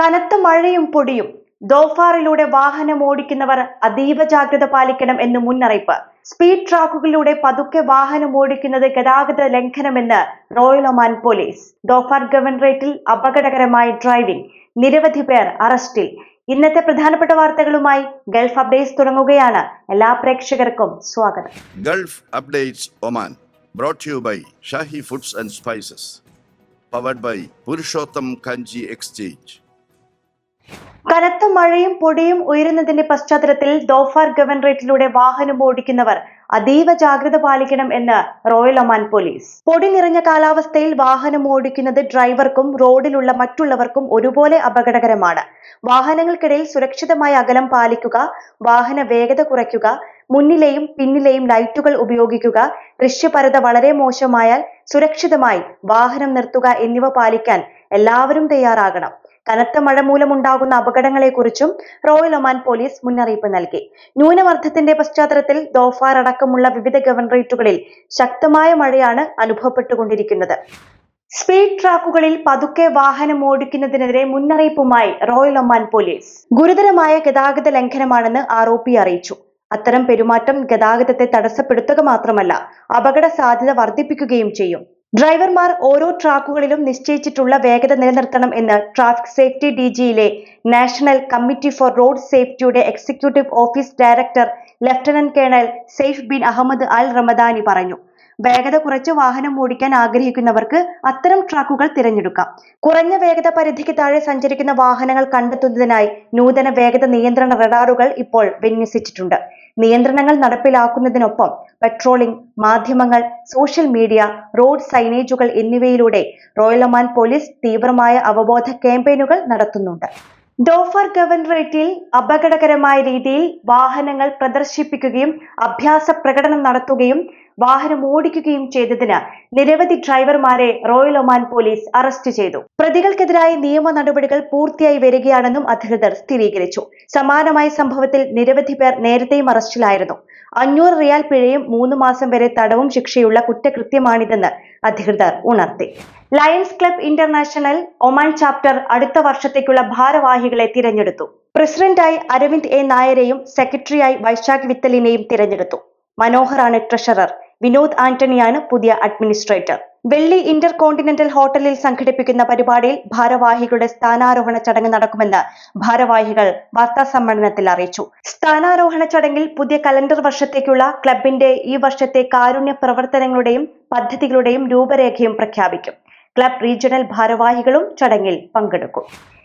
കനത്ത മഴയും പൊടിയും ദോഫാറിലൂടെ വാഹനം ഓടിക്കുന്നവർ അതീവ ജാഗ്രത പാലിക്കണം എന്ന് മുന്നറിയിപ്പ്. സ്പീഡ് ട്രാക്കുകളിലൂടെ പതുക്കെ വാഹനം ഓടിക്കുന്നത് ഗതാഗത ലംഘനമെന്ന് റോയൽ ഒമാൻ പോലീസ്. ദോഫാർ ഗവർണറേറ്റിൽ അപകടകരമായ ഡ്രൈവിംഗ്. നിരവധി പേർ അറസ്റ്റിൽ. ഇന്നത്തെ പ്രധാനപ്പെട്ട വാർത്തകളുമായി ഗൾഫ് അപ്ഡേറ്റ്സ് തുടങ്ങുകയാണ്. എല്ലാ പ്രേക്ഷകർക്കും സ്വാഗതം. Gulf updates Oman brought to you by foods and spices. Powered by Purushottam Kanji exchange. കനത്ത മഴയും പൊടിയും ഉയരുന്നതിന്റെ പശ്ചാത്തലത്തിൽ ദോഫാർ ഗവർണറേറ്റിലൂടെ വാഹനം ഓടിക്കുന്നവർ അതീവ ജാഗ്രത പാലിക്കണം എന്ന് റോയൽ ഒമാൻ പോലീസ്. പൊടി നിറഞ്ഞ കാലാവസ്ഥയിൽ വാഹനം ഓടിക്കുന്നത് ഡ്രൈവർക്കും റോഡിലുള്ള മറ്റുള്ളവർക്കും ഒരുപോലെ അപകടകരമാണ്. വാഹനങ്ങൾക്കിടയിൽ സുരക്ഷിതമായ അകലം പാലിക്കുക വാഹന വേഗത കുറയ്ക്കുക മുന്നിലെയും പിന്നിലെയും ലൈറ്റുകൾ ഉപയോഗിക്കുക ദൃശ്യപരത വളരെ മോശമായാൽ സുരക്ഷിതമായി വാഹനം നിർത്തുക എന്നിവ പാലിക്കാൻ എല്ലാവരും തയ്യാറാകണം. കനത്ത മഴ മൂലമുണ്ടാകുന്ന അപകടങ്ങളെക്കുറിച്ചും റോയൽ ഒമാൻ പോലീസ് മുന്നറിയിപ്പ് നൽകി. ന്യൂനമർദ്ദത്തിന്റെ പശ്ചാത്തലത്തിൽ ദോഫാർ അടക്കമുള്ള വിവിധ ഗവർണറേറ്റുകളിൽ ശക്തമായ മഴയാണ് അനുഭവപ്പെട്ടുകൊണ്ടിരിക്കുന്നത്. സ്പീഡ് ട്രാക്കുകളിൽ പതുക്കെ വാഹനം ഓടിക്കുന്നതിനെതിരെ മുന്നറിയിപ്പുമായി റോയൽ ഒമാൻ പോലീസ്. ഗുരുതരമായ ഗതാഗത ലംഘനമാണെന്ന് ആർ ഒ പി അറിയിച്ചു. അത്തരം പെരുമാറ്റം ഗതാഗതത്തെ തടസ്സപ്പെടുത്തുക മാത്രമല്ല അപകട സാധ്യത വർദ്ധിപ്പിക്കുകയും ചെയ്യും. ഡ്രൈവർമാർ ഓരോ ട്രാക്കുകളിലും നിശ്ചയിച്ചിട്ടുള്ള വേഗത നിലനിർത്തണം എന്ന് ട്രാഫിക് സേഫ്റ്റി ഡി ജിയിലെ national committee for road സേഫ്റ്റിയുടെ executive office director lieutenant colonel Saif bin Ahmed al Ramadani പറഞ്ഞു. വേഗത കുറച്ച് വാഹനം ഓടിക്കാൻ ആഗ്രഹിക്കുന്നവർക്ക് അത്തരം ട്രാക്കുകൾ തിരഞ്ഞെടുക്കാം. കുറഞ്ഞ വേഗത പരിധിക്ക് താഴെ സഞ്ചരിക്കുന്ന വാഹനങ്ങൾ കണ്ടെത്തുന്നതിനായി നൂതന വേഗത നിയന്ത്രണ റഡാറുകൾ ഇപ്പോൾ വിന്യസിച്ചിട്ടുണ്ട്. നിയന്ത്രണങ്ങൾ നടപ്പിലാക്കുന്നതിനൊപ്പം പെട്രോളിംഗ് മാധ്യമങ്ങൾ സോഷ്യൽ മീഡിയ റോഡ് സൈനേജുകൾ എന്നിവയിലൂടെ റോയൽ ഒമാൻ പോലീസ് തീവ്രമായ അവബോധ ക്യാമ്പയിനുകൾ നടത്തുന്നുണ്ട്. ഡോഫർ ഗവർണറേറ്റിൽ അപകടകരമായ രീതിയിൽ വാഹനങ്ങൾ പ്രദർശിപ്പിക്കുകയും അഭ്യാസ പ്രകടനം നടത്തുകയും വാഹനം ഓടിക്കുകയും ചെയ്തതിന് നിരവധി ഡ്രൈവർമാരെ റോയൽ ഒമാൻ പോലീസ് അറസ്റ്റ് ചെയ്തു. പ്രതികൾക്കെതിരായ നിയമ നടപടികൾ പൂർത്തിയായി വരികയാണെന്നും അധികൃതർ സ്ഥിരീകരിച്ചു. സമാനമായ സംഭവത്തിൽ നിരവധി പേർ നേരത്തെയും അറസ്റ്റിലായിരുന്നു. അഞ്ഞൂറ് റിയാൽ പിഴയും മൂന്ന് മാസം വരെ തടവും ശിക്ഷയുള്ള കുറ്റകൃത്യമാണിതെന്ന് അധികൃതർ ഉണർത്തി. Lions Club International Oman chapter അടുത്ത വർഷത്തേക്കുള്ള ഭാരവാഹികളെ തിരഞ്ഞെടുത്തു. പ്രസിഡന്റായി അരവിന്ദ് എ നായരെയും സെക്രട്ടറിയായി വൈശാഖ് വിത്തലിനെയും തിരഞ്ഞെടുത്തു. മനോഹറാണ് ട്രഷറർ. വിനോദ് ആന്റണിയാണ് പുതിയ അഡ്മിനിസ്ട്രേറ്റർ. വെള്ളി ഇന്റർ കോണ്ടിനെന്റൽ ഹോട്ടലിൽ സംഘടിപ്പിക്കുന്ന പരിപാടിയിൽ ഭാരവാഹികളുടെ സ്ഥാനാരോഹണ ചടങ്ങ് നടക്കുമെന്ന് ഭാരവാഹികൾ വാർത്താ സമ്മേളനത്തിൽ അറിയിച്ചു. സ്ഥാനാരോഹണ ചടങ്ങിൽ പുതിയ കലണ്ടർ വർഷത്തേക്കുള്ള ക്ലബിന്റെ ഈ വർഷത്തെ കാരുണ്യ പ്രവർത്തനങ്ങളുടെയും പദ്ധതികളുടെയും രൂപരേഖയും പ്രഖ്യാപിക്കും. ക്ലബ് റീജിയണൽ ഭാരവാഹികളും ചടങ്ങിൽ പങ്കെടുക്കും.